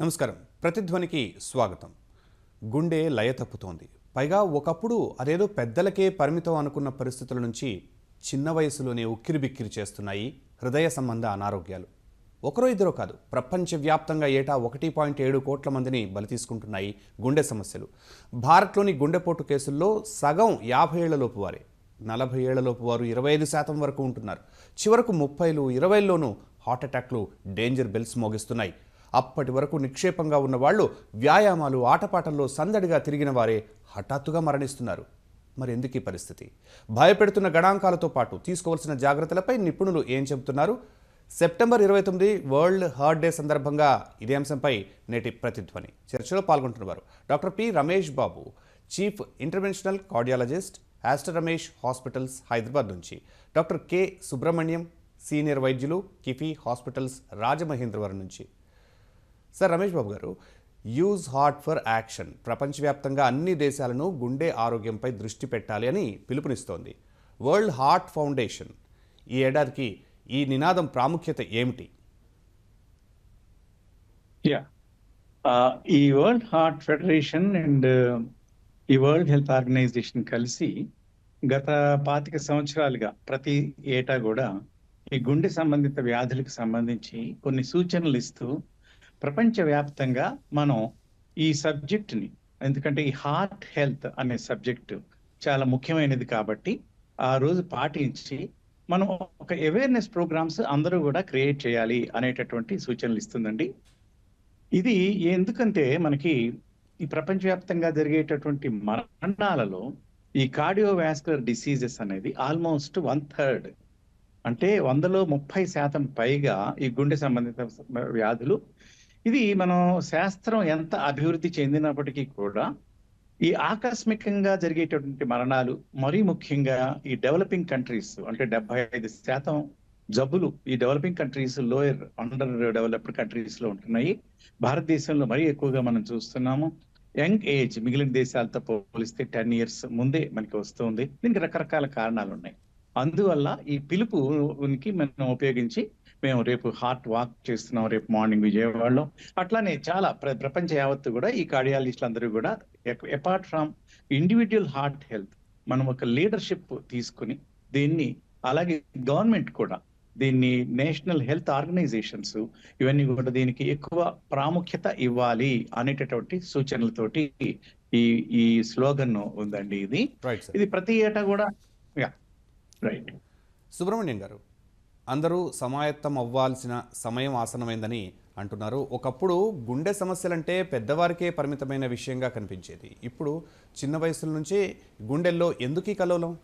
నమస్కారం. ప్రతిధ్వనికి స్వాగతం. గుండె లయ తప్పుతోంది. పైగా ఒకప్పుడు అదేదో పెద్దలకే పరిమితం అనుకున్న పరిస్థితుల నుంచి చిన్న వయసులోనే ఉక్కిరిబిక్కిరి చేస్తున్నాయి హృదయ సంబంధ అనారోగ్యాలు. ఒకరో ఇద్దరో కాదు ప్రపంచవ్యాప్తంగా ఏటా ఒకటి పాయింట్ ఏడు కోట్ల మందిని బలి తీసుకుంటున్నాయి గుండె సమస్యలు. భారత్లోని గుండెపోటు కేసుల్లో సగం యాభై ఏళ్ళలోపు వారే. నలభై ఏళ్ళలోపు వారు ఇరవై ఐదు శాతం వరకు ఉంటున్నారు. చివరకు ముప్పైలు ఇరవైల్లోనూ హార్ట్ అటాక్లు డేంజర్ బెల్స్ మోగిస్తున్నాయి. అప్పటి వరకు నిక్షేపంగా ఉన్న వాళ్ళు వ్యాయామాలు ఆటపాటల్లో సందడిగా తిరిగిన వారే హఠాత్తుగా మరణిస్తున్నారు. మరి ఎందుకు ఈ పరిస్థితి? భయపెడుతున్న గణాంకాలతో పాటు తీసుకోవాల్సిన జాగ్రత్తలపై నిపుణులు ఏం చెబుతున్నారు? సెప్టెంబర్ ఇరవై తొమ్మిది వరల్డ్ హార్ట్ డే సందర్భంగా ఇదే అంశంపై నేటి ప్రతిధ్వని చర్చలో పాల్గొంటున్నవారు doctor P Ramesh Babu chief interventional cardiologist Aster Ramesh hospitals Hyderabad నుంచి డాక్టర్ కె సుబ్రహ్మణ్యం సీనియర్ వైద్యులు కిఫీ హాస్పిటల్స్ రాజమహేంద్రవరం నుంచి. సార్ రమేష్ బాబు గారు యూజ్ హార్ట్ ఫర్ యాక్షన్. ప్రపంచవ్యాప్తంగా అన్ని దేశాలను గుండె ఆరోగ్యంపై దృష్టి పెట్టాలి అని పిలుపునిస్తోంది. వరల్డ్ హార్ట్ ఫౌండేషన్ ఈ ఏడాదికి ఈ నినాదం ప్రాముఖ్యత ఏమిటి? యా uh, ఈ వరల్డ్ హార్ట్ ఫెడరేషన్ అండ్ ఈ వరల్డ్ హెల్త్ ఆర్గనైజేషన్ కలిసి గత పాతిక సంవత్సరాలుగా ప్రతి ఏటా కూడా ఈ గుండె సంబంధిత వ్యాధులకు సంబంధించి కొన్ని సూచనలు ఇస్తూ ప్రపంచవ్యాప్తంగా మనం ఈ సబ్జెక్ట్ని ఎందుకంటే ఈ హార్ట్ హెల్త్ అనే సబ్జెక్టు చాలా ముఖ్యమైనది కాబట్టి ఆ రోజు పాటించి మనం ఒక అవేర్నెస్ ప్రోగ్రామ్స్ అందరూ కూడా క్రియేట్ చేయాలి అనేటటువంటి సూచనలు ఇస్తుందండి. ఇది ఎందుకంటే మనకి ఈ ప్రపంచవ్యాప్తంగా జరిగేటటువంటి మరణాలలో ఈ కార్డియోవాస్కులర్ డిసీజెస్ అనేది ఆల్మోస్ట్ వన్ థర్డ్ అంటే వందలో ముప్పై శాతం పైగా ఈ గుండె సంబంధిత వ్యాధులు ఇది మనం శాస్త్రం ఎంత అభివృద్ధి చెందినప్పటికీ కూడా ఈ ఆకస్మికంగా జరిగేటటువంటి మరణాలు మరీ ముఖ్యంగా ఈ డెవలపింగ్ కంట్రీస్ అంటే డెబ్బై ఐదు శాతం జబ్బులు ఈ developing countries lower under developed కంట్రీస్లో ఉంటున్నాయి. భారతదేశంలో మరీ ఎక్కువగా మనం చూస్తున్నాము. యంగ్ ఏజ్ మిగిలిన దేశాలతో పోలిస్తే టెన్ ఇయర్స్ ముందే మనకి వస్తుంది. దీనికి రకరకాల కారణాలు ఉన్నాయి అందువల్ల ఈ పిలుపుకి మనం ఉపయోగించి మేము రేపు హార్ట్ వాక్ చేస్తున్నాం రేపు మార్నింగ్ విజయవాడలో. అట్లానే చాలా ప్ర ప్రపంచ యావత్తు కూడా ఈ కార్డియాలజిస్టులు అందరూ కూడా apart from individual heart health మనం ఒక లీడర్షిప్ తీసుకుని దీన్ని అలాగే గవర్నమెంట్ కూడా దీన్ని నేషనల్ హెల్త్ ఆర్గనైజేషన్స్ ఇవన్నీ కూడా దీనికి ఎక్కువ ప్రాముఖ్యత ఇవ్వాలి అనేటటువంటి సూచనలతోటి ఈ ఈ స్లోగన్ ఉందండి ఇది. ఇది ప్రతి ఏటా కూడా యా రైట్ సుబ్రహ్మణ్యం గారు అందరూ సమాయత్తం అవ్వాల్సిన సమయం ఆసనమైందని అంటున్నారు. ఒకప్పుడు గుండె సమస్యలంటే పెద్దవారికే పరిమితమైన విషయంగా కనిపించేది. ఇప్పుడు చిన్న వయసుల నుంచే గుండెల్లో ఎందుకీ ఈ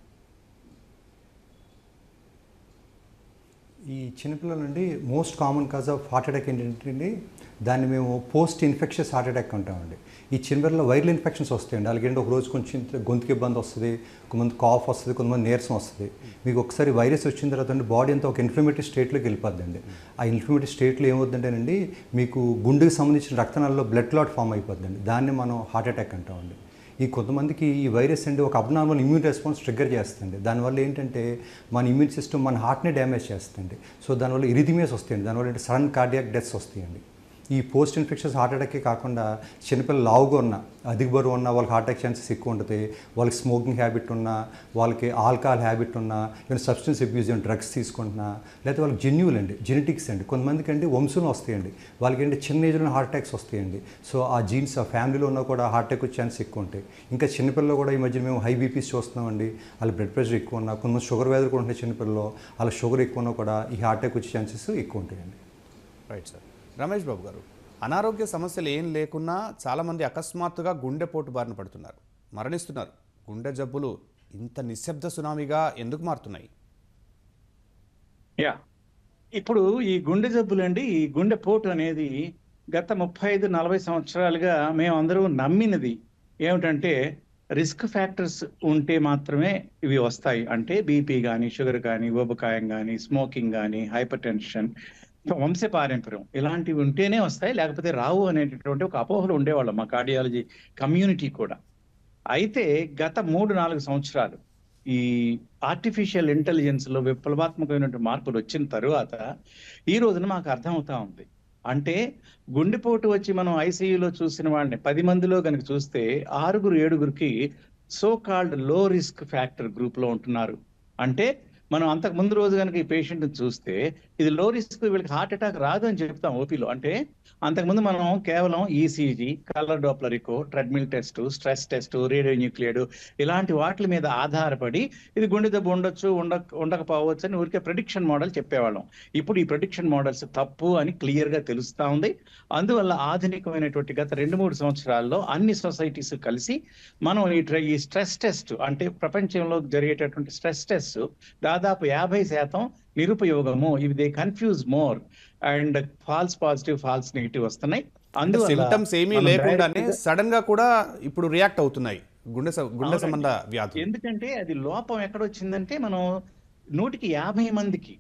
ఈ చిన్నపిల్లల నుండి most common cause of heart attack ఏంటంటే దాన్ని మేము పోస్ట్ ఇన్ఫెక్షన్స్ హార్ట్ అటాక్ అంటామండి. ఈ చిన్నపిల్లల వైరల్ ఇన్ఫెక్షన్స్ వస్తాయండి అలాగే ఒక రోజు కొంచెం గొంతుకి ఇబ్బంది వస్తుంది కొంతమంది కాఫ్ వస్తుంది కొంతమంది నీరసం వస్తుంది. మీకు ఒకసారి వైరస్ వచ్చిన తర్వాత బాడీ అంతా ఒక ఇన్ఫ్లమేటరీ స్టేట్లోకి వెళ్ళిపోద్దండి. ఆ ఇన్ఫ్లమేటరీ స్టేట్లో ఏమవుతుందంటేనండి మీకు గుండెకి సంబంధించిన రక్తనాల్లో బ్లడ్ క్లాట్ ఫామ్ అయిపోద్దండి. దాన్ని మనం హార్ట్ అటాక్ అంటామండి. ఈ కొంతమందికి ఈ వైరస్ అండి ఒక అబ్నార్మల్ ఇమ్యూన్ రెస్పాన్స్ ట్రిగ్గర్ చేస్తుంది దానివల్ల ఏంటంటే మన ఇమ్యూన్ సిస్టమ్ మన హార్ట్ని డ్యామేజ్ చేస్తుంది సో దానివల్ల ఇరిథిమియస్ వస్తాయండి. దానివల్ల సడన్ కార్డియాక్ డెత్స్ వస్తాయండి. ఈ పోస్ట్ ఇన్ఫెక్షన్స్ హార్ట్ అటాకే కాకుండా చిన్నపిల్లలు లావుగా ఉన్న అధిక బరువు ఉన్న వాళ్ళకి హార్ట్ అటాక్ ఛాన్సెస్ ఎక్కువ ఉంటుంది వాళ్ళకి స్మోకింగ్ హ్యాబిట్ ఉన్నా వాళ్ళకి ఆల్కహాల్ హ్యాబిట్ ఉన్నా ఏమైనా సబ్స్టెన్స్ అబ్యూజ్ డ్రగ్స్ తీసుకుంటున్నా లేకపోతే వాళ్ళకి జెన్యువల్ అండి జెనెటిక్స్ అండి. కొంతమందికి అండి వంశంలో వస్తాయండి వాళ్ళకి ఏంటి చిన్న ఏజ్లో హార్ట్ అటాక్స్ వస్తాయండి. సో ఆ జీన్స్ ఆ ఫ్యామిలీలో ఉన్నా కూడా హార్ట్ అటాక్ వచ్చే ఛాన్స్ ఎక్కువ ఉంటాయి. ఇంకా చిన్నపిల్లలు కూడా ఈ మధ్య మేము హై బీపీస్ చూస్తున్నామండి వాళ్ళ బ్లడ్ ప్రెషర్ ఎక్కువ ఉన్నా కొంతమంది షుగర్ వ్యాధులు కూడా ఉంటాయి చిన్నపిల్లలు వాళ్ళ షుగర్ ఎక్కువ ఉన్నా కూడా ఈ హార్ట్ అటాక్ వచ్చే ఛాన్సెస్ ఎక్కువ ఉంటాయండి. Right sir. రమేష్ బాబు గారు అనారోగ్య సమస్యలు ఏం లేకున్నా చాలామంది అకస్మాత్తుగా గుండెపోటు బారిన పడుతున్నారు మరణిస్తున్నారు. గుండె జబ్బులు ఇంత నిశ్శబ్ద సునామీగా ఎందుకు మారుతున్నాయి? యా ఇప్పుడు ఈ గుండె జబ్బులండి ఈ గుండె పోటు అనేది గత ముప్పై ఐదు నలభై సంవత్సరాలుగా మేము అందరూ నమ్మినది ఏమిటంటే రిస్క్ ఫ్యాక్టర్స్ ఉంటే మాత్రమే ఇవి వస్తాయి. అంటే బీపీ కానీ షుగర్ కానీ ఊబకాయం కానీ స్మోకింగ్ కానీ హైపర్ టెన్షన్ వంశపారంపర్యం ఇలాంటివి ఉంటేనే వస్తాయి లేకపోతే రావు అనేటటువంటి ఒక అపోహలు ఉండేవాళ్ళం మా కార్డియాలజీ కమ్యూనిటీ కూడా. అయితే గత మూడు నాలుగు సంవత్సరాలు ఈ ఆర్టిఫిషియల్ ఇంటెలిజెన్స్లో విప్లవాత్మకమైనటువంటి మార్పులు వచ్చిన తరువాత ఈ రోజున మాకు అర్థమవుతా ఉంది. అంటే గుండెపోటు వచ్చి మనం ఐసీయూలో చూసిన వాడిని పది మందిలో కనుక చూస్తే ఆరుగురు ఏడుగురికి సో కాల్డ్లో రిస్క్ ఫ్యాక్టర్ గ్రూప్లో ఉంటున్నారు. అంటే మనం అంతకు ముందు రోజు కనుక ఈ పేషెంట్ చూస్తే ఇది లో రిస్క్ వీళ్ళకి హార్ట్ అటాక్ రాదు అని చెప్తాం ఓపీలో అంటే అంతకుముందు మనం కేవలం ECG colour డోప్లరికో treadmill test stress test radionuclide ఇలాంటి వాటి మీద ఆధారపడి ఇది గుండె దెబ్బ ఉండొచ్చు ఉండ ఉండకపోవచ్చు అని ఊరికే ప్రొడిక్షన్ మోడల్ చెప్పేవాళ్ళం. ఇప్పుడు ఈ ప్రొడిక్షన్ మోడల్స్ తప్పు అని క్లియర్గా తెలుస్తా ఉంది. అందువల్ల ఆధునికమైనటువంటి గత రెండు మూడు సంవత్సరాల్లో అన్ని సొసైటీస్ కలిసి మనం ఈ ఈ స్ట్రెస్ టెస్ట్ అంటే ప్రపంచంలో జరిగేటటువంటి స్ట్రెస్ టెస్ట్ దాదాపు యాభై శాతం నిరుపయోగము. ఇవి they confuse more and false positive false negative వస్తున్నాయి. అందువల్ల సిమ్టమ్స్ ఏమీ లేకుండానే సడన్గా కూడా ఇప్పుడు రియాక్ట్ అవుతున్నాయి. గుండె గుండె. సంబంధ వ్యాధులు. ఎందుకంటే అది లోపం ఎక్కడ వచ్చిందంటే మనం నూటికి యాభై మందికి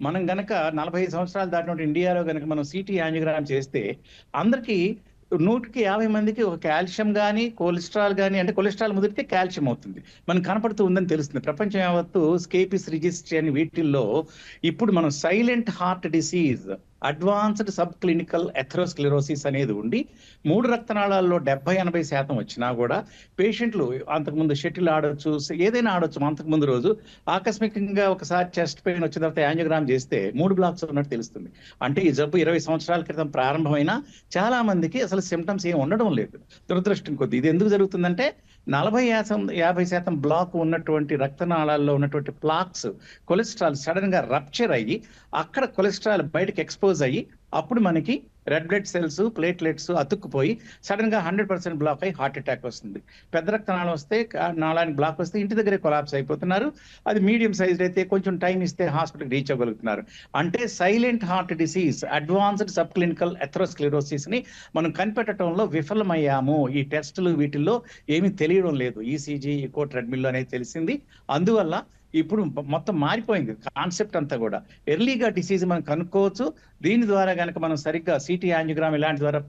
మనం గనక నలభై సంవత్సరాలు దాటినటువంటి ఇండియాలో గనక మనం సిటీ యాంజియోగ్రామ్ చేస్తే అందరికి నూటికి యాభై మందికి ఒక కాల్షియం కానీ కొలెస్ట్రాల్ కానీ అంటే కొలెస్ట్రాల్ ముదిరితే కాల్షియం అవుతుంది. మనకు కనపడుతూ ఉందని తెలుస్తుంది. ప్రపంచం యావత్తు స్కేపిస్ రిజిస్ట్రీ అని వీటిల్లో ఇప్పుడు మనం silent heart disease advanced subclinical atherosclerosis అనేది ఉండి మూడు రక్తనాళాల్లో డెబ్బై ఎనభై శాతం వచ్చినా కూడా పేషెంట్లు అంతకుముందు షటిల్ ఆడొచ్చు ఏదైనా ఆడొచ్చు. అంతకుముందు రోజు ఆకస్మికంగా ఒకసారి చెస్ట్ పెయిన్ వచ్చిన తర్వాత యాంజియోగ్రామ్ చేస్తే మూడు బ్లాక్స్ ఉన్నట్టు తెలుస్తుంది. అంటే ఈ జబ్బు ఇరవై సంవత్సరాల క్రితం ప్రారంభమైన చాలా మందికి అసలు సిమ్టమ్స్ ఏం ఉండడం లేదు. దురదృష్టం కొద్ది. ఇది ఎందుకు జరుగుతుందంటే నలభై శాతం యాభై శాతం బ్లాక్ ఉన్నటువంటి రక్తనాళాల్లో ఉన్నటువంటి ప్లాక్స్ కొలెస్ట్రాల్ సడన్గా రప్చర్ అయ్యి అక్కడ కొలెస్ట్రాల్ బయటకు ఎక్స్పోజ్ అయ్యి అప్పుడు మనకి రెడ్ బ్లడ్ సెల్స్ ప్లేట్లెట్స్ అతుక్కుపోయి సడన్గా హండ్రెడ్ పర్సెంట్ బ్లాక్ అయ్యి హార్ట్ అటాక్ వస్తుంది. పెద్ద రక్తనాళం వస్తే నాళానికి బ్లాక్ వస్తే ఇంటి దగ్గరే కొలాప్స్ అయిపోతున్నారు. అది మీడియం సైజ్ అయితే కొంచెం టైం ఇస్తే హాస్పిటల్ రీచ్ అవ్వగలుగుతున్నారు. అంటే silent heart disease advanced subclinical ఎథ్రోస్క్లిరోసిస్ని మనం కనిపెట్టడంలో విఫలమయ్యాము. ఈ టెస్టులు వీటిల్లో ఏమీ తెలియడం లేదు. ఈసీజీ ఈకో ట్రెడ్మిల్ అనేది తెలిసింది. అందువల్ల ఇప్పుడు మొత్తం మారిపోయింది కాన్సెప్ట్ అంతా కూడా. ఎర్లీగా డిసీజ్ మనం కనుక్కోవచ్చు. దీని ద్వారా గనక మనం సరిగ్గా సిటీ యాంజిగ్రామ్ ఇలాంటి ద్వారా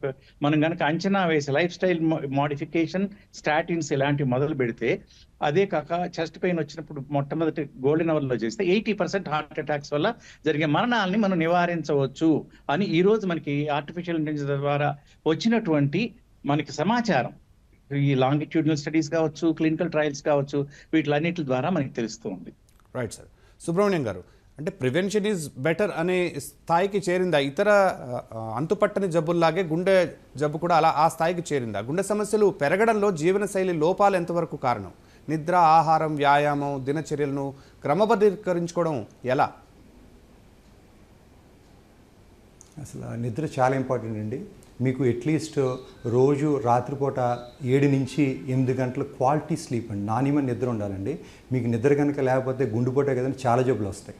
మనం గనక అంచనా వేసి లైఫ్ స్టైల్ మోడిఫికేషన్ స్టాటిన్స్ ఇలాంటివి మొదలు పెడితే అదే కాక చెస్ట్ పెయిన్ వచ్చినప్పుడు మొట్టమొదటి గోల్డెన్ అవర్లో చేస్తే ఎయిటీ పర్సెంట్ హార్ట్ అటాక్స్ వల్ల జరిగే మరణాలని మనం నివారించవచ్చు అని ఈరోజు మనకి ఆర్టిఫిషియల్ ఇంటెలిజెన్స్ ద్వారా వచ్చినటువంటి మనకి సమాచారం. ఈ లాంగిట్యూడినల్ స్టడీస్ కావచ్చు క్లినికల్ ట్రయల్స్ కావచ్చు వీటిలన్నిటి ద్వారా మనకి తెలుస్తూ ఉంది. రైట్ సార్ సుబ్రహ్మణ్యం గారు అంటే ప్రివెన్షన్ ఈజ్ బెటర్ అనే స్థాయికి చేరిందా? ఇతర అంతుపట్టని జబ్బుల్లాగే గుండె జబ్బు కూడా అలా ఆ స్థాయికి చేరిందా? గుండె సమస్యలు పెరగడంలో జీవనశైలి లోపాలు ఎంతవరకు కారణం? నిద్ర ఆహారం వ్యాయామం దినచర్యలను క్రమబద్ధీకరించుకోవడం ఎలా? అసలు నిద్ర చాలా ఇంపార్టెంట్ అండి. మీకు అట్లీస్ట్ రోజు రాత్రిపూట ఏడు నుంచి ఎనిమిది గంటల క్వాలిటీ స్లీప్ అండి. నాణ్యమైన నిద్ర ఉండాలండి. మీకు నిద్ర కనుక లేకపోతే గుండెపోటే కదండి చాలా జబ్బులు వస్తాయి.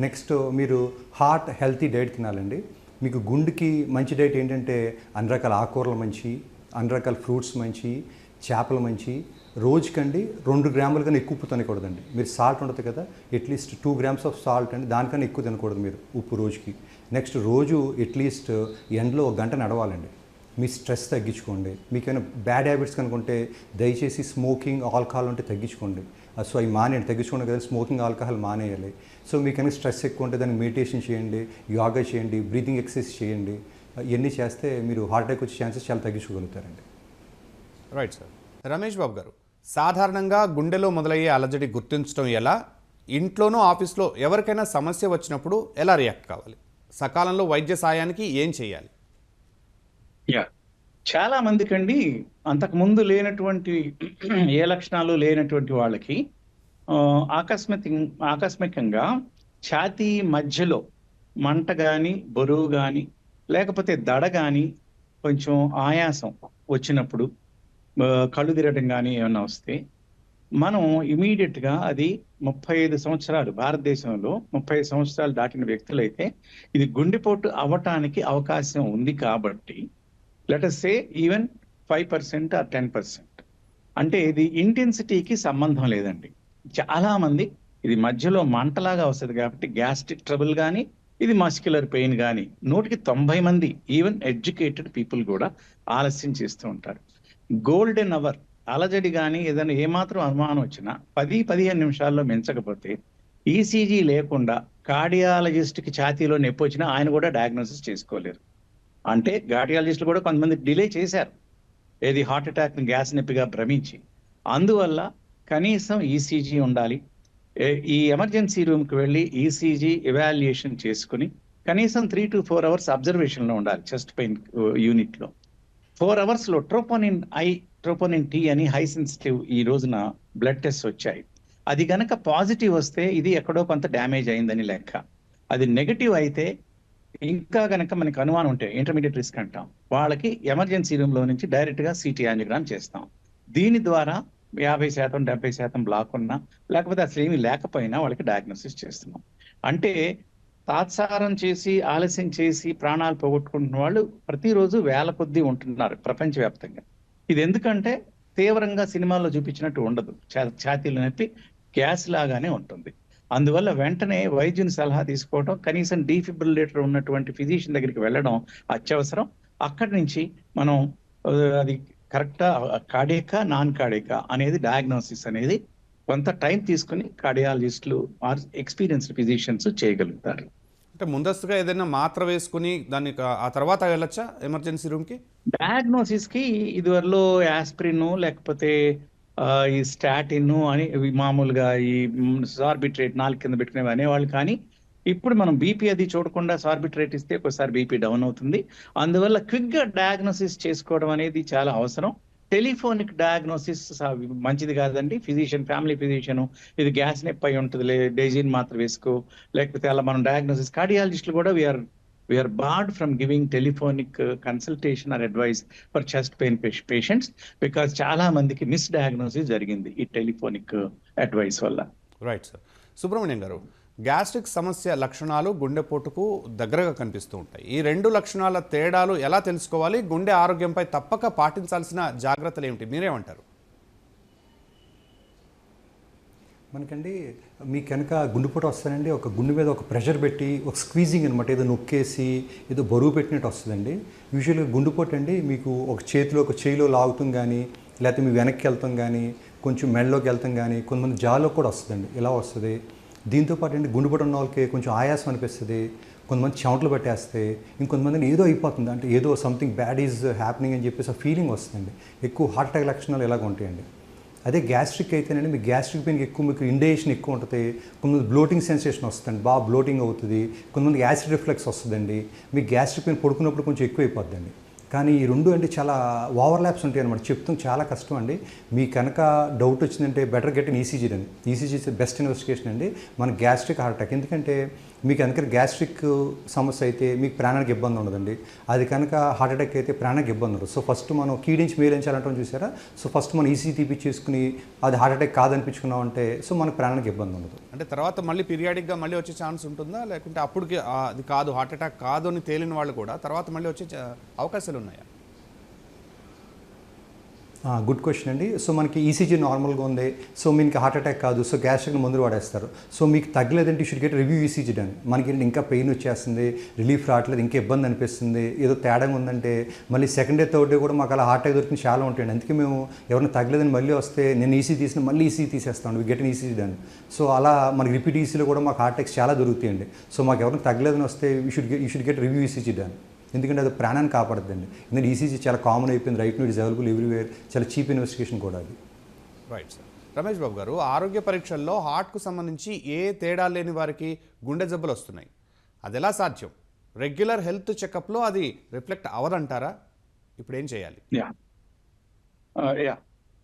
నెక్స్ట్ మీరు హార్ట్ హెల్తీ డైట్ తినాలండి. మీకు గుండెకి మంచి డైట్ ఏంటంటే అన్ని రకాల ఆకుకూరలు మంచి అన్ని రకాల ఫ్రూట్స్ మంచి చేపలు మంచి. రోజుకండి రెండు గ్రాముల కన్నా ఎక్కువ ఉప్పు తినకూడదండి. మీరు సాల్ట్ ఉండదు కదా at least two grams of salt అండి. దానికన్నా ఎక్కువ తినకూడదు మీరు ఉప్పు రోజుకి. నెక్స్ట్ రోజు అట్లీస్ట్ ఎండలో ఒక గంట నడవాలండి. మీ స్ట్రెస్ తగ్గించుకోండి. మీకైనా బ్యాడ్ హ్యాబిట్స్ కనుకుంటే దయచేసి స్మోకింగ్ ఆల్కహాల్ ఉంటే తగ్గించుకోండి. Uh, సో అవి మానేయండి. తగ్గించుకోండి కదా స్మోకింగ్ ఆల్కహాల్ మానేయాలి. సో మీకైనా స్ట్రెస్ ఎక్కువ ఉంటే దానికి మెడిటేషన్ చేయండి యోగా చేయండి బ్రీతింగ్ ఎక్సర్సైజ్ చేయండి. Uh, ఇవన్నీ చేస్తే మీరు హార్ట్ అటాక్ వచ్చే ఛాన్సెస్ చాలా తగ్గించుకోగలుగుతారండి. రైట్ సార్ రమేష్ బాబు గారు సాధారణంగా గుండెలో మొదలయ్యే అలజడి గుర్తించడం ఎలా? ఇంట్లోనూ ఆఫీస్లో ఎవరికైనా సమస్య వచ్చినప్పుడు ఎలా రియాక్ట్ కావాలి? సకాలంలో వైద్య సాయానికి ఏం చేయాలి? యా. చాలా మందికి అండి అంతకు ముందు లేనటువంటి ఏ లక్షణాలు లేనటువంటి వాళ్ళకి ఆ, ఆకస్మిక ఆకస్మికంగా ఛాతీ మధ్యలో మంట కానీ బరువు కానీ లేకపోతే దడ కానీ కొంచెం ఆయాసం వచ్చినప్పుడు కళ్ళు తిరగడం కానీ ఏమైనా వస్తే మనం ఇమీడియట్గా అది ముప్పై ఐదు సంవత్సరాలు భారతదేశంలో ముప్పై ఐదు సంవత్సరాలు దాటిన వ్యక్తులైతే ఇది గుండెపోటు అవ్వటానికి అవకాశం ఉంది కాబట్టి let us say even five percent or ten percent అంటే ఇది ఇంటెన్సిటీకి సంబంధం లేదండి. చాలా మంది ఇది మధ్యలో మంటలాగా వస్తుంది కాబట్టి గ్యాస్ట్రిక్ ట్రబుల్ కానీ ఇది మస్క్యులర్ పెయిన్ కానీ నూటికి తొంభై మంది ఈవెన్ ఎడ్యుకేటెడ్ పీపుల్ కూడా ఆలస్యం చేస్తూ ఉంటారు. గోల్డెన్ అవర్ అలజడి కానీ ఏదైనా ఏమాత్రం అనుమానం వచ్చినా పది పదిహేను నిమిషాల్లో మించకపోతే ఈసీజీ లేకుండా కార్డియాలజిస్ట్కి ఛాతీలో నొప్పి వచ్చినా ఆయన కూడా డయాగ్నోసిస్ చేసుకోలేరు. అంటే కార్డియాలజిస్టులు కూడా కొంతమంది డిలే చేశారు. ఏది హార్ట్ అటాక్ గ్యాస్ నొప్పిగా భ్రమించి. అందువల్ల కనీసం ఈసీజీ ఉండాలి. ఈ ఎమర్జెన్సీ రూమ్కి వెళ్ళి ఈసీజీ ఎవాల్యుయేషన్ చేసుకుని కనీసం త్రీ టు ఫోర్ అవర్స్ అబ్జర్వేషన్లో ఉండాలి చెస్ట్ పెయిన్ యూనిట్లో ఫోర్ అవర్స్లో ట్రోపోనిన్ ఐ ట్రోపోనిన్ టీ అని హై సెన్సిటివ్ ఈ రోజున బ్లడ్ టెస్ట్ వచ్చాయి. అది గనక పాజిటివ్ వస్తే ఇది ఎక్కడో కొంత డ్యామేజ్ అయిందని లెక్క. అది నెగటివ్ అయితే ఇంకా గనక మనకి అనుమానం ఉంటే ఇంటర్మీడియట్ రిస్క్ అంటాం. వాళ్ళకి ఎమర్జెన్సీ రూమ్లో నుంచి డైరెక్ట్గా సిటీ యాంజియోగ్రామ్ చేస్తాం. దీని ద్వారా యాభై శాతం డెబ్బై శాతం బ్లాక్ ఉన్నా లేకపోతే అసలు ఏమీ లేకపోయినా వాళ్ళకి డయాగ్నోసిస్ చేస్తున్నాం. అంటే తాత్సారం చేసి ఆలస్యం చేసి ప్రాణాలు పోగొట్టుకుంటున్న వాళ్ళు ప్రతిరోజు వేల కొద్దీ ఉంటున్నారు ప్రపంచవ్యాప్తంగా. ఇది ఎందుకంటే తీవ్రంగా సినిమాల్లో చూపించినట్టు ఉండదు. ఛాతీలు నొప్పి గ్యాస్ లాగానే ఉంటుంది. అందువల్ల వెంటనే వైద్యుని సలహా తీసుకోవడం కనీసం డీఫిబ్రిలేటర్ ఉన్నటువంటి ఫిజిషియన్ దగ్గరికి వెళ్ళడం అత్యవసరం. అక్కడి నుంచి మనం అది కరెక్టా కాడేకా నాన్ కాడేకా అనేది డయాగ్నోసిస్ అనేది కొంత టైం తీసుకుని కార్డియాలజిస్టులు ఆర్ ఎక్స్పీరియన్స్డ్ ఫిజిషియన్స్ చేయగలుగుతారు. అంటే ముందస్తుగా ఏదైనా మాత్ర వేసుకుని దాన్ని ఆ తర్వాత వెళ్ళొచ్చా ఎమర్జెన్సీ రూమ్కి? డయాగ్నోసిస్కి ఇదివరలో యాస్ప్రిన్ లేకపోతే ఈ స్టాటిన్ అని మామూలుగా ఈ సార్బిట్రేట్ నాలుగు కింద పెట్టుకునేవి అనేవాళ్ళు కానీ ఇప్పుడు మనం బీపీ అది చూడకుండా సార్బిట్రేట్ ఇస్తే ఒకసారి బీపీ డౌన్ అవుతుంది. అందువల్ల క్విక్గా డయాగ్నోసిస్ చేసుకోవడం అనేది చాలా అవసరం. టెలిఫోనిక్ డయాగ్నోసిస్ మంచిది కాదండి. Physician family physician. ఇది గ్యాస్ నొప్పి అయి ఉంటుంది. లే డైజిన్ మాత్రం వేసుకో. లేకపోతే అలా మనం డయాగ్నోసిస్ కార్డియాలజిస్టులు కూడా we're we're barred from giving telephonic consultation or advice for chest pain patients because చాలా మందికి మిస్ డయాగ్నోసిస్ జరిగింది ఈ టెలిఫోనిక్ అడ్వైస్ వల్ల. రైట్ సార్ సుబ్రహ్మణ్యం గారు గ్యాస్ట్రిక్ సమస్య లక్షణాలు గుండెపోటుకు దగ్గరగా కనిపిస్తూ ఉంటాయి. ఈ రెండు లక్షణాల తేడాలు ఎలా తెలుసుకోవాలి? గుండె ఆరోగ్యంపై తప్పక పాటించాల్సిన జాగ్రత్తలు ఏమిటి? మీరేమంటారు? మనకండి మీకు కనుక గుండెపోటు వస్తానండి ఒక గుండె మీద ఒక ప్రెషర్ పెట్టి ఒక స్క్వీజింగ్ అనమాట ఏదో నొక్కేసి ఏదో బరువు పెట్టినట్టు వస్తుందండి. యూజువల్గా గుండెపోటు అండి మీకు ఒక చేతిలో ఒక చేయిలో లాగుతాం కానీ లేకపోతే మీ వెనక్కి వెళ్తాం కానీ కొంచెం మెడలోకి వెళ్తాం కానీ కొంతమంది జాలో కూడా వస్తుందండి. ఇలా వస్తుంది? దీంతో పాటు అండి ఉన్న వాళ్ళకి కొంచెం ఆయాసం అనిపిస్తుంది కొంతమంది చెమటలు పెట్టేస్తే ఇంకొంతమందిని ఏదో అయిపోతుంది. అంటే ఏదో సంథింగ్ బ్యాడ్ ఈజ్ హ్యాపెనింగ్ అని చెప్పేసి ఆ ఫీలింగ్ వస్తుందండి. ఎక్కువ హార్ట్ అటాక్ లక్షణాలు ఇలాగ ఉంటాయండి? అదే గ్యాస్ట్రిక్ అయితేనండి మీకు గ్యాస్ట్రిక్ పెయిన్కి ఎక్కువ మీకు ఇండేషన్ ఎక్కువ ఉంటుంది కొంతమంది బ్లోటింగ్ సెన్సేషన్ వస్తుంది బాగా బ్లోటింగ్ అవుతుంది కొంతమంది యాసిడ్ రిఫ్లెక్స్ వస్తుందండి. మీకు గ్యాస్ట్రిక్ పెయిన్ పడుకున్నప్పుడు కొంచెం ఎక్కువ అయిపోద్దండి. కానీ ఈ రెండు అంటే చాలా ఓవర్లాప్స్ ఉంటాయి అనమాట చెప్తాం చాలా కష్టం అండి. మీ కనుక డౌట్ వచ్చిందంటే బెటర్ గెట్ ఇన్ ఈసీజీ అండి ఈసీజీ బెస్ట్ ఇన్వెస్టిగేషన్ అండి. మన గ్యాస్ట్రిక్ హార్ట్ అటాక్ ఎందుకంటే మీకు కనుక గ్యాస్ట్రిక్ సమస్య అయితే మీకు ప్రాణానికి ఇబ్బంది ఉండదండి. అది కనుక హార్ట్ అటాక్ అయితే ప్రాణానికి ఇబ్బంది ఉండదు. సో ఫస్ట్ మనం కీడించి మేలించాలంటాం చూసారా? సో ఫస్ట్ మనం ఈసీ తీపిచ్చేసుకుని అది హార్ట్ అటాక్ కాదనిపించుకున్నాం అంటే సో మనకు ప్రాణానికి ఇబ్బంది ఉండదు. అంటే తర్వాత మళ్ళీ పీరియాడిక్గా మళ్ళీ వచ్చే ఛాన్స్ ఉంటుందా? లేకుంటే అప్పటికి అది కాదు హార్ట్ అటాక్ కాదు అని తేలిన వాళ్ళు కూడా తర్వాత మళ్ళీ వచ్చే అవకాశాలు ఉన్నాయా? గుడ్ క్వశ్చన్ అండి. సో మనకి ఈసీజీ నార్మల్గా ఉంది. సో మీకు హార్ట్ అటాక్ కాదు. సో గ్యాస్ట్రిక్ మందులు వాడేస్తారు. సో మీకు తగ్గలేదంటే should get review ECG done మనకి ఇంకా పెయిన్ వచ్చేస్తుంది రిలీఫ్ రావట్లేదు ఇంకా ఇబ్బంది అనిపిస్తుంది ఏదో తేడాగా ఉందంటే మళ్ళీ సెకండ్ డే థర్డ్ డే కూడా మాకు అలా హార్ట్ అటాక్ దొరికిన చాలా ఉంటాయండి. అందుకే మేము ఎవరైనా తగ్గలేదని మళ్ళీ వస్తే నేను ఈసీ తీసిన మళ్ళీ ఈసీ తీసేస్తాను. We get ECG done so అలా మనకి రిపీట్ ఈసీలో కూడా మాకు హార్ట్ అటాక్స్ చాలా దొరుకుతాయండి. సో మాకు ఎవరైనా తగ్గలేదని వస్తే you should you should get review ECG done ఎందుకంటే అది ప్రాణాన్ని కాపాడుతుందండి. ఎందుకంటే ఈసీజీ చాలా కామన్ అయిపోయింది. Right now it's available everywhere చాలా చీప్ ఇన్వెస్టిగేషన్ కూడా అది. రైట్ సార్ రమేష్ బాబు గారు ఆరోగ్య పరీక్షల్లో హార్ట్కు సంబంధించి ఏ తేడా లేని వారికి గుండె జబ్బులు వస్తున్నాయి? అది ఎలా సాధ్యం? రెగ్యులర్ హెల్త్ చెకప్లో అది రిఫ్లెక్ట్ అవ్వదంటారా? ఇప్పుడు ఏం చేయాలి? యా యా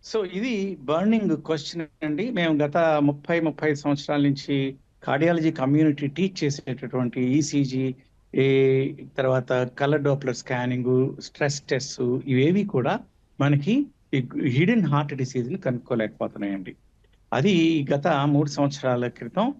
సో ఇది బర్నింగ్ క్వశ్చన్ అండి. మేము గత ముప్పై ముప్పై సంవత్సరాల నుంచి కార్డియాలజీ కమ్యూనిటీ టీచ్ చేసేటటువంటి ఈసీజీ ఏ తర్వాత colour Doppler scanning stress test ఇవేవి కూడా మనకి హిడెన్ హార్ట్ డిసీజ్ని కనుక్కోలేకపోతున్నాయండి. అది గత మూడు సంవత్సరాల క్రితం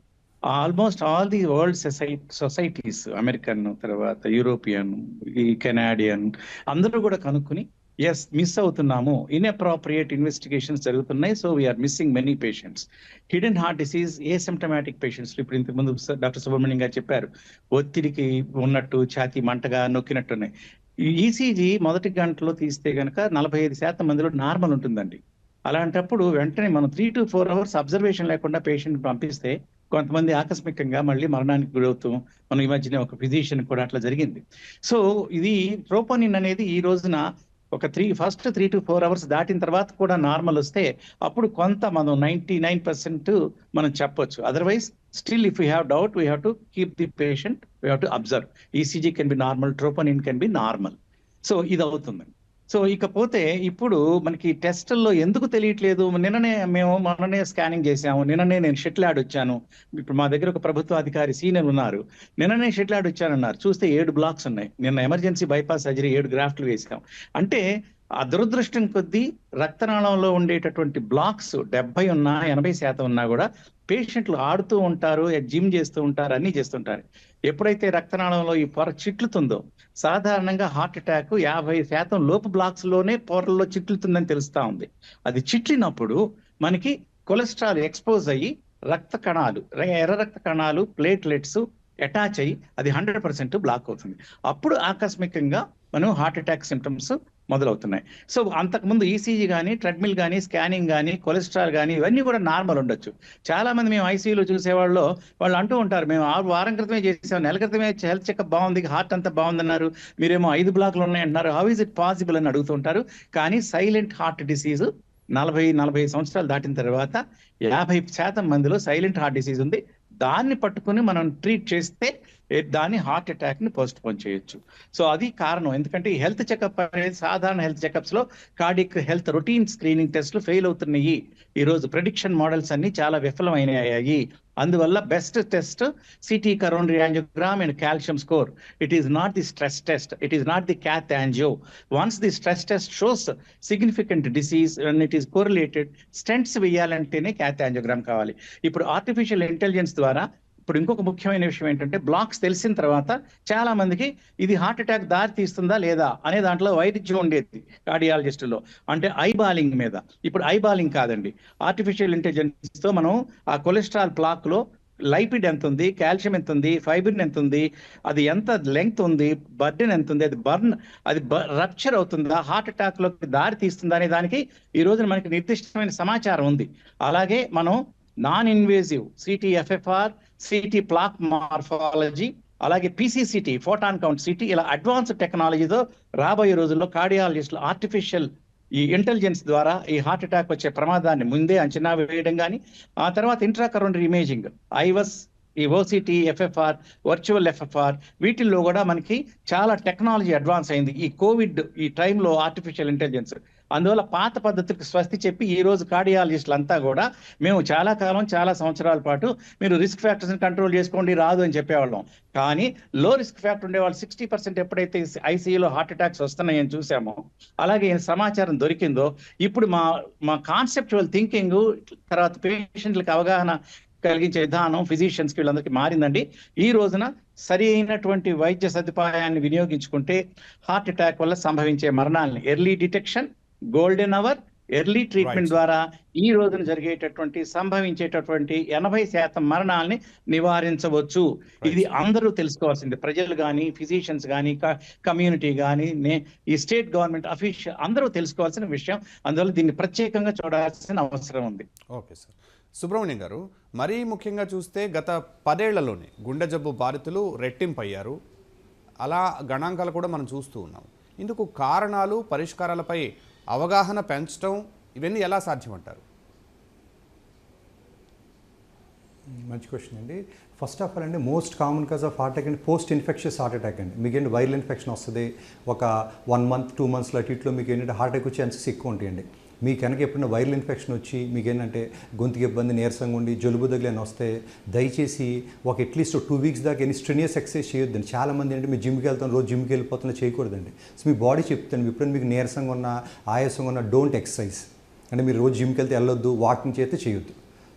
almost all the world society societies American తర్వాత యూరోపియన్ ఈ కెనాడియన్ అందరూ కూడా కనుక్కుని ఎస్ మిస్ అవుతున్నాము. ఇన్అప్రాప్రియేట్ ఇన్వెస్టిగేషన్స్ జరుగుతున్నాయి. So we're missing many patients hidden heart disease asymptomatic patients ఇప్పుడు ఇంతకుముందు డాక్టర్ సుబ్రహ్మణ్యం గారు చెప్పారు ఒత్తిడికి ఉన్నట్టు ఛాతీ మంటగా నొక్కినట్టున్నాయి. ఈసీజీ మొదటి గంటలో తీస్తే కనుక నలభై ఐదు శాతం మందిలో నార్మల్ ఉంటుందండి. అలాంటప్పుడు వెంటనే మనం three to four hours observation లేకుండా పేషెంట్ పంపిస్తే కొంతమంది ఆకస్మికంగా మళ్ళీ మరణానికి గురవుతూ మనం ఈ మధ్యనే ఒక ఫిజిషియన్ కూడా అట్లా జరిగింది. సో ఇది ట్రోపోనిన్ అనేది ఈ రోజున ఒక three first three to four hours దాటిన తర్వాత కూడా నార్మల్ వస్తే అప్పుడు కొంత మనం నైంటీ నైన్ పర్సెంట్ మనం చెప్పొచ్చు. Otherwise still if you have doubt we have to keep the patient we have to observe ECG can be normal troponin can be normal so ఇది అవుతుంది సో ఇకపోతే ఇప్పుడు మనకి టెస్టుల్లో ఎందుకు తెలియట్లేదు? నిన్ననే మేము మొన్ననే స్కానింగ్ చేసాము నిన్ననే నేను షెటిల్ యాడ్ వచ్చాను. ఇప్పుడు మా దగ్గర ఒక ప్రభుత్వ అధికారి సీనియర్ ఉన్నారు. నిన్ననే షెటిల్ యాడ్ వచ్చానన్నారు. చూస్తే ఏడు బ్లాక్స్ ఉన్నాయి. నిన్న ఎమర్జెన్సీ బైపాస్ సర్జరీ ఏడు గ్రాఫ్ట్లు వేసాం అంటే ఆ దురదృష్టం కొద్దీ రక్తనాళంలో ఉండేటటువంటి బ్లాక్స్ డెబ్బై ఉన్నా ఎనభై శాతం ఉన్నా కూడా పేషెంట్లు ఆడుతూ ఉంటారు జిమ్ చేస్తూ ఉంటారు అన్ని చేస్తుంటారు. ఎప్పుడైతే రక్తనాళంలో ఈ పొర చిట్లుతుందో సాధారణంగా హార్ట్ అటాక్ యాభై శాతం లోపు బ్లాక్స్లోనే పొరల్లో చిట్లుతుందని తెలుస్తా ఉంది. అది చిట్లినప్పుడు మనకి కొలెస్ట్రాల్ ఎక్స్పోజ్ అయ్యి రక్త కణాలు ఎర్ర రక్త కణాలు ప్లేట్లెట్స్ అటాచ్ అయ్యి అది హండ్రెడ్ పర్సెంట్ బ్లాక్ అవుతుంది. అప్పుడు ఆకస్మికంగా మనం హార్ట్ అటాక్ సిమ్టమ్స్ మొదలవుతున్నాయి. సో అంతకుముందు ఈసీజీ కానీ ట్రెడ్మిల్ కానీ స్కానింగ్ కానీ కొలెస్ట్రాల్ కానీ ఇవన్నీ కూడా నార్మల్ ఉండొచ్చు. చాలా మంది మేము ఐసీయూలో చూసేవాళ్ళు వాళ్ళు అంటూ ఉంటారు మేము ఆరు వారం క్రితమే చేసాం నెల క్రితమే హెల్త్ చెకప్ బాగుంది హార్ట్ అంతా బాగుందన్నారు మీరేమో ఐదు బ్లాక్లు ఉన్నాయంటున్నారు హౌ ఇస్ ఇట్ పాసిబుల్ అని అడుగుతుంటారు కానీ సైలెంట్ హార్ట్ డిసీజ్ నలభై నలభై సంవత్సరాలు దాటిన తర్వాత యాభై శాతం మందిలో సైలెంట్ హార్ట్ డిసీజ్ ఉంది. దాన్ని పట్టుకుని మనం ట్రీట్ చేస్తే దాన్ని హార్ట్ అటాక్ని పోస్ట్ పోన్ చేయొచ్చు. సో అది కారణం. ఎందుకంటే ఈ హెల్త్ చెకప్ అనేది సాధారణ హెల్త్ చెకప్స్లో కార్డిక్ హెల్త్ రొటీన్ స్క్రీనింగ్ టెస్ట్లు ఫెయిల్ అవుతున్నాయి. ఈ రోజు ప్రిడిక్షన్ మోడల్స్ అన్ని చాలా విఫలమైనాయి. అందువల్ల best test CT coronary angiogram and calcium score. It is not the stress test it is not the cath angio once the stress test shows significant disease and it is correlated stents వేయాలంటేనే cath angiogram కావాలి. ఇప్పుడు artificial intelligence ద్వారా ఇప్పుడు ఇంకొక ముఖ్యమైన విషయం ఏంటంటే blocks తెలిసిన తర్వాత చాలా మందికి ఇది హార్ట్ అటాక్ దారి తీస్తుందా లేదా అనే దాంట్లో వైద్యం ఉండేది కార్డియాలజిస్టులో అంటే ఐబాలింగ్ మీద. ఇప్పుడు ఐబాలింగ్ కాదండి. ఆర్టిఫిషియల్ ఇంటెలిజెన్స్తో మనం ఆ కొలెస్ట్రాల్ ప్లాక్లో లైపిడ్ ఎంత ఉంది కాల్షియం ఎంత ఉంది ఫైబర్ ఎంత ఉంది అది ఎంత లెంగ్త్ ఉంది బర్డెన్ ఎంత ఉంది అది బర్న్ అది రప్చర్ అవుతుందా హార్ట్ అటాక్లోకి దారి తీస్తుందా అనే దానికి ఈ రోజున మనకి నిర్దిష్టమైన సమాచారం ఉంది. అలాగే మనం non invasive CT FFR CT plaque morphology అలాగే పిసిసిటీ ఫోటాన్ కౌంట్ సిటీ ఇలా అడ్వాన్స్డ్ టెక్నాలజీతో రాబోయే రోజుల్లో కార్డియాలజిస్టులు ఆర్టిఫిషియల్ ఈ ఇంటెలిజెన్స్ ద్వారా ఈ హార్ట్ అటాక్ వచ్చే ప్రమాదాన్ని ముందే అంచనా వేయడం కానీ ఆ తర్వాత ఇంట్రాకరోనరీ ఇమేజింగ్ ఐవస్ ఈ ఓసిటీ ఎఫ్ఎఫ్ఆర్ వర్చువల్ ఎఫ్ఎఫ్ఆర్ వీటిల్లో కూడా మనకి చాలా టెక్నాలజీ అడ్వాన్స్ అయింది. ఈ కోవిడ్ ఈ టైంలో ఆర్టిఫిషియల్ ఇంటెలిజెన్స్ అందువల్ల పాత పద్ధతికి స్వస్తి చెప్పి ఈ రోజు కార్డియాలజిస్టులు అంతా కూడా మేము చాలా కాలం చాలా సంవత్సరాల పాటు మీరు రిస్క్ ఫ్యాక్టర్స్ని కంట్రోల్ చేసుకోండి రాదు అని చెప్పేవాళ్ళం. కానీ లో రిస్క్ ఫ్యాక్టర్ ఉండే వాళ్ళు సిక్స్టీ పర్సెంట్ ఎప్పుడైతే ఐసీయూలో హార్ట్ అటాక్స్ వస్తున్నాయని చూసామో అలాగే సమాచారం దొరికిందో ఇప్పుడు మా మా కాన్సెప్చువల్ థింకింగ్ తర్వాత పేషెంట్లకు అవగాహన కలిగించే విధానం ఫిజిషియన్స్కి వీళ్ళందరికీ మారిందండి. ఈ రోజున సరి అయినటువంటి వైద్య సదుపాయాన్ని వినియోగించుకుంటే హార్ట్ అటాక్ వల్ల సంభవించే మరణాలని early detection golden hour early treatment. ద్వారా ఈ రోజున జరిగేటటువంటి సంభవించేటటువంటి ఎనభై శాతం మరణాలని నివారించవచ్చు. ఇది అందరూ తెలుసుకోవాల్సింది. ప్రజలు కానీ ఫిజిషియన్స్ కానీ కమ్యూనిటీ కానీ ఈ స్టేట్ గవర్నమెంట్ అఫీషియల్ అందరూ తెలుసుకోవాల్సిన విషయం. అందువల్ల దీన్ని ప్రత్యేకంగా చూడాల్సిన అవసరం ఉంది. Okay sir. సుబ్రహ్మణ్యం గారు మరీ ముఖ్యంగా చూస్తే గత పదేళ్ళలోనే గుండె జబ్బు బాధితులు రెట్టింపు అయ్యారు అలా గణాంకాలు కూడా మనం చూస్తూ ఉన్నాం. ఇందుకు కారణాలు పరిష్కారాలపై అవగాహన పెంచడం ఇవన్నీ ఎలా సాధ్యమంటారు? మంచి క్వశ్చన్ అండి. ఫస్ట్ ఆఫ్ ఆల్ అండి most common cause of heart attack అండి పోస్ట్ ఇన్ఫెక్షన్స్ హార్ట్ అటాక్ అండి. మీకు ఏంటి వైరల్ ఇన్ఫెక్షన్ వస్తుంది ఒక వన్ మంత్ టూ మంత్స్లో అటు ఇట్లో మీకు ఏంటంటే హార్ట్ అటాక్ వచ్చే ఛాన్సెస్ ఎక్కువ ఉంటాయండి. మీకు కనుక ఎప్పుడైనా వైరల్ ఇన్ఫెక్షన్ వచ్చి మీకు ఏంటంటే గొంతుకి ఇబ్బంది నీరసంగా ఉండి జలుబు దగ్గర వస్తే దయచేసి ఒక అట్లీస్ట్ టూ వీక్స్ దాకా ఎన్ని స్ట్రెనియస్ ఎక్సర్సైజ్ చేయొద్దండి. చాలామంది అంటే మీరు జిమ్కి వెళ్తాం రోజు జిమ్కి వెళ్ళిపోతున్నా చేయకూడదండి. సో మీ బాడీ చెప్తాను ఎప్పుడైనా మీకు నీరసంగా ఉన్నా ఆయాసంగా ఉన్నా డోంట్ ఎక్సర్సైజ్ అంటే మీరు రోజు జిమ్కి వెళ్తే వెళ్ళొద్దు వాకింగ్ చేస్తే చేయొద్దు.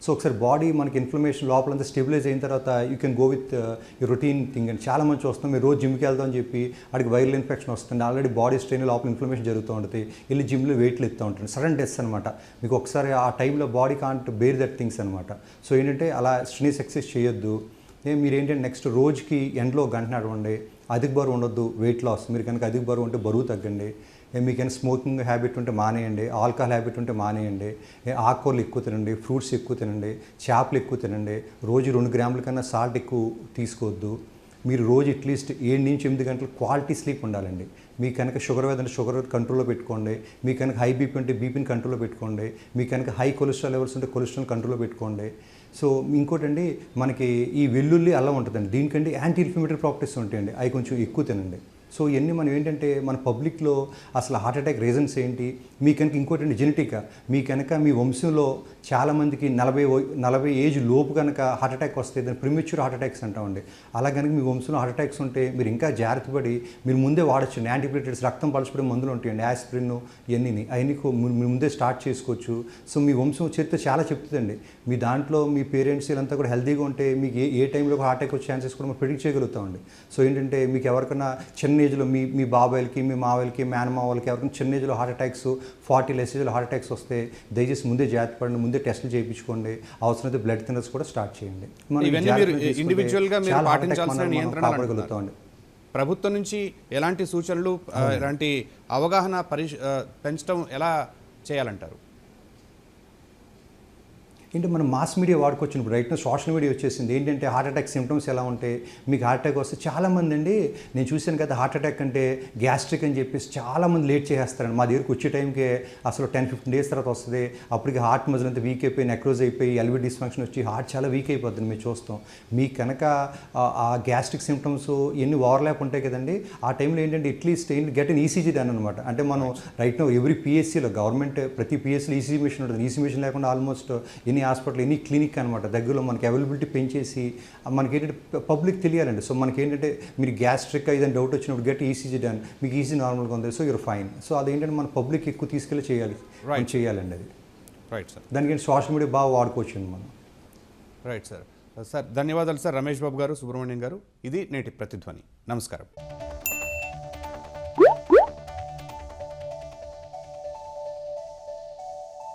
సో ఒకసారి బాడీ మనకి ఇన్ఫ్లమేషన్ లోపలంతా స్టెబిలైజ్ అయిన తర్వాత యూ కెన్ గో విత్ ఈ రొటీన్ థింగ్ అండ్ చాలా మంచి వస్తుంది మీరు రోజు జిమ్కి వెళ్దాం అని చెప్పి వాడికి వైరల్ ఇన్ఫెక్షన్ వస్తుంది. ఆల్రెడీ బాడీ స్ట్రెయిన్ లోపల ఇన్ఫ్లమేషన్ జరుగుతూ ఉంటుంది. వెళ్ళి జిమ్లో వెయిట్లు ఎత్తూ ఉంటుంది. సడన్ డెస్ అనమాట మీకు ఒకసారి ఆ టైంలో body can't bear that things అనమాట సో ఏంటంటే అలా స్ట్రెనియస్ ఎక్సర్సైజ్ చేయొద్దు. మీరు ఏంటంటే నెక్స్ట్ రోజుకి ఎండలో గంట నడవండి. అధిక బరువు ఉండొద్దు. వెయిట్ లాస్ మీరు కనుక అధిక బరువు ఉంటే బరువు తగ్గండి. మీకైనా స్మోకింగ్ హ్యాబిట్ ఉంటే మానేయండి ఆల్కహాల్ హ్యాబిట్ ఉంటే మానేయండి ఆకుకూరలు ఎక్కువ తినండి ఫ్రూట్స్ ఎక్కువ తినండి చేపలు ఎక్కువ తినండి రోజు రెండు గ్రాముల కన్నా సాల్ట్ ఎక్కువ తీసుకోవద్దు. మీరు రోజు అట్లీస్ట్ ఏడు నుంచి ఎనిమిది గంటలు క్వాలిటీ స్లీప్ ఉండాలండి. మీ కనుక షుగర్ వేదంటే షుగర్ కంట్రోల్లో పెట్టుకోండి మీ కనుక హై బీపీ ఉంటే బీపీని కంట్రోల్లో పెట్టుకోండి మీ కనుక హై కొలెస్ట్రాల్ లెవెల్స్ ఉంటే కొలెస్ట్రాల్ కంట్రోల్లో పెట్టుకోండి. సో ఇంకోటండి మనకి ఈ వెల్లుల్లి అల్లం ఉంటుందండి దీనికంటే యాంటీ ఇన్ఫ్లమేటరీ ప్రాపర్టీస్ ఉంటాయండి అవి కొంచెం ఎక్కువ తినండి. సో ఇవన్నీ మనం ఏంటంటే మన పబ్లిక్లో అసలు హార్ట్ అటాక్ రీజన్స్ ఏంటి? మీ కనుక ఇంకోటి జెనెటిక్గా మీ కనుక మీ వంశంలో చాలామందికి నలభై నలభై ఏజ్ లోపు కనుక హార్ట్ అటాక్ వస్తే దాన్ని ప్రిమిచ్యూర్ హార్ట్ అటాక్స్ అంటామండి అలా కనుక మీ వంశంలో హార్ట్ అటాక్స్ ఉంటే మీరు ఇంకా జాగ్రత్త పడి మీరు ముందే వాడచ్చు. యాంటీబయోటిక్స్ రక్తం పలచబడే మందులు ఉంటాయండి యాస్పిరిన్ ఇవన్నీ. అవన్నీ మీరు ముందే స్టార్ట్ చేసుకోవచ్చు. సో మీ వంశం చరిత్ర చాలా చెప్తుందండి. మీ దాంట్లో మీ పేరెంట్స్ వీళ్ళంతా కూడా హెల్తీగా ఉంటే మీకు ఏ ఏ టైంలో హార్ట్ అటాక్ వచ్చే ఛాన్సెస్ కూడా మనం ప్రిడిక్ట్ చేయగలుగుతామండి. సో ఏంటంటే మీకు ఎవరికైనా చిన్న ఏజ్లో మీ మీ బాబాయిలకి మీ మావలకి మేనమావలకి ఎవరికైనా చిన్న ఏజ్లో హార్ట్ అటాక్స్ ఫార్టీ లెస్ ఏజ్లో హార్ట్ అటాక్స్ వస్తే దయచేసి ముందే జాగ్రత్త పడండి ముందే టెస్టులు చేయించుకోండి. అవసరమైతే బ్లడ్ థినర్స్ కూడా స్టార్ట్ చేయండి. కాపాడగలుగుతామండి. ప్రభుత్వం నుంచి ఎలాంటి సూచనలు ఎలాంటి అవగాహన పరిష్ ఆ, పెంచడం ఎలా చేయాలంటారు? ఏంటి మనం మాస్ మీడియా వాడుకోవచ్చు. ఇప్పుడు రైట్ సోషల్ మీడియా వచ్చేసింది. ఏంటంటే హార్ట్ అటాక్ సిమ్టమ్స్ ఎలా ఉంటాయి మీకు హార్ట్ అటాక్ వస్తే చాలామంది అండి నేను చూశాను కదా హార్ట్ అటాక్ అంటే గ్యాస్ట్రిక్ అని చెప్పేసి చాలామంది లేట్ చేసేస్తారండి. మా దగ్గరికి వచ్చే టైంకి అసలు టెన్ ఫిఫ్టీన్ డేస్ తర్వాత వస్తుంది. అప్పటికి హార్ట్ మజిల్ అంతా వీక్ అయిపోయి నెక్రోజ్ అయిపోయి ఎల్వి డిస్ఫంక్షన్ వచ్చి హార్ట్ చాలా వీక్ అయిపోతుంది మేము చూస్తాం. మీకు కనుక ఆ- గ్యాస్ట్రిక్ సిమ్టమ్స్ ఎన్ని ఓవర్లాప్ ఉంటాయి కదండి ఆ టైంలో ఏంటంటే అట్లీస్ట్ ఏంటి గెట్ అన్ ఈసీజీ దాని అనమాట అంటే మనం రైట్ నో ఎవ్రీ పిఎస్సీలో గవర్నమెంట్ ప్రతి పిఎస్సీలో ఈసీ మిషన్ ఉంటుంది. ఈసీ మిషన్ లేకుండా almost any hospital any clinic అనమాట దగ్గరలో మనకి అవైలబిలిటీ పెంచేసి మనకి ఏంటంటే పబ్లిక్ తెలియాలండి. సో మనకి ఏంటంటే మీరు గ్యాస్ట్రిక్ ఏదైనా డౌట్ వచ్చినప్పుడు గట్టి ఈసీజీ డన్ మీకు ఈసీ నార్మల్గా ఉంది సో యూర్ ఫైన్. సో అదేంటంటే మన పబ్లిక్ ఎక్కువ తీసుకెళ్ళి చేయాలి. చేయాలండి అది. రైట్ సార్ దానికి సోషల్ మీడియా బాగా వాడుకోవచ్చు మనం. రైట్ సార్ సార్ ధన్యవాదాలు సార్ రమేష్ బాబు గారు సుబ్రహ్మణ్యం గారు. ఇది నేటి ప్రతిధ్వని. నమస్కారం.